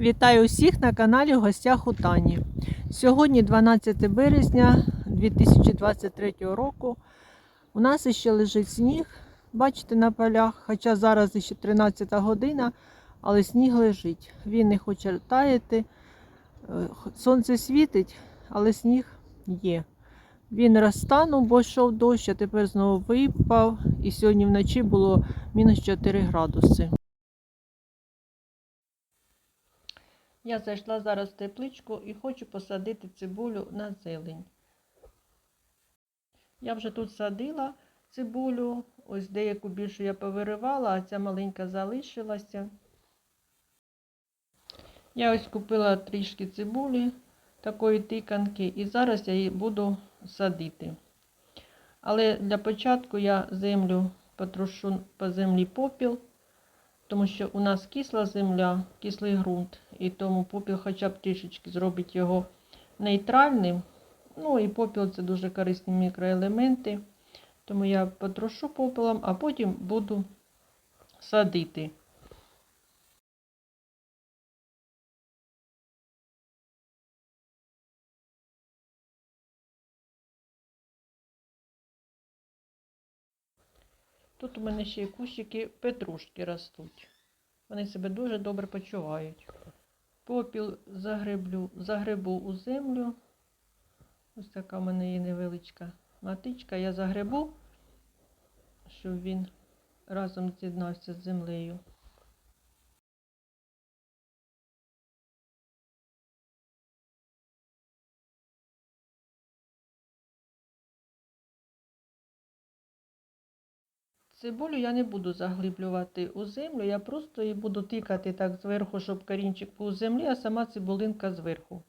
Вітаю усіх на каналі в гостях у Тані. Сьогодні 12 березня 2023 року. У нас ще лежить сніг, бачите, на полях, хоча зараз ще 13 година, але сніг лежить. Він не хоче таяти. Е, Сонце світить, але сніг є. Він розтанув, бо йшов дощ, а тепер знову випав. І сьогодні вночі було мінус 4 градуси. Я зайшла зараз в тепличку і хочу посадити цибулю на зелень. Я вже тут садила цибулю, ось деяку більшу я повиривала, а ця маленька залишилася. Я ось купила трішки цибулі, такої тиканки, і зараз я її буду садити. Але для початку я землю потрушу по землі попіл, тому що у нас кисла земля, кислий ґрунт, і тому попіл хоча б трішечки зробить його нейтральним. Ну і попіл це дуже корисні мікроелементи. Тому я потрошу попелом, а потім буду садити. Тут у мене ще й кущики петрушки ростуть. Вони себе дуже добре почувають. Попіл загреблю, загребу у землю. Ось така в мене є невеличка матичка. Я загребу, щоб він разом з'єднався з землею. Цибулю я не буду заглиблювати у землю, я просто її буду тикати так зверху, щоб корінчик був у землі, а сама цибулинка зверху.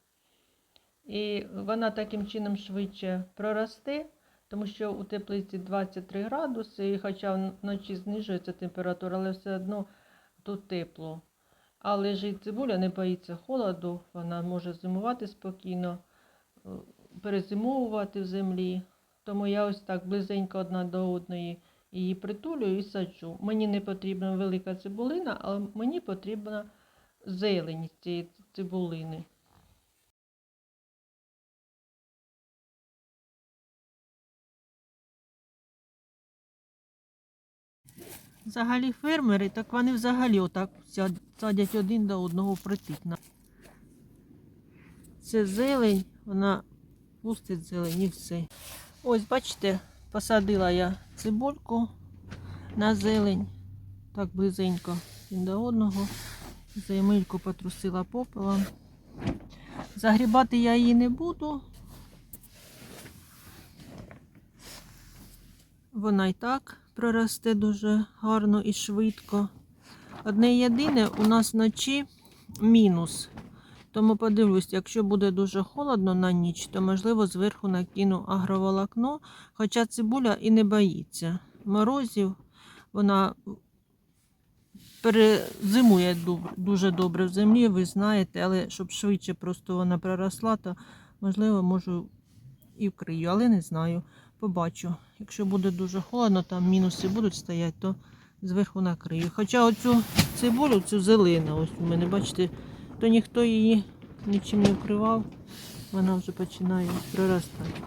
І вона таким чином швидше проросте, тому що у теплиці 23 градуси, і хоча вночі знижується температура, але все одно тут тепло. А лежить цибуля, не боїться холоду, вона може зимувати спокійно, е, перезимовувати в землі. Тому я ось так близенько одна до одної її притулюю і саджу. Мені не потрібна велика цибулина, але мені потрібна зелень цієї цибулини. Взагалі фермери, так вони взагалі отак садять один до одного притикна. Це зелень, вона пустить зелень і все. Ось, бачите, посадила я цибульку на зелень, так близенько один до одного. Земельку потрусила попелом. Загрібати я її не буду. Вона і так проросте дуже гарно і швидко. Одне єдине, у нас вночі мінус. Тому подивлюсь, якщо буде дуже холодно на ніч, то можливо зверху накину агроволокно, хоча цибуля і не боїться. Морозів вона перезимує дуже добре в землі, ви знаєте, але щоб швидше просто вона проросла, то можливо можу і вкрию, але не знаю. Побачу. Якщо буде дуже холодно, там мінуси будуть стояти, то зверху накрию. Хоча оцю цибулю, цю зелену, ось у мене, бачите, то ніхто її нічим не вкривав, вона вже починає проростати.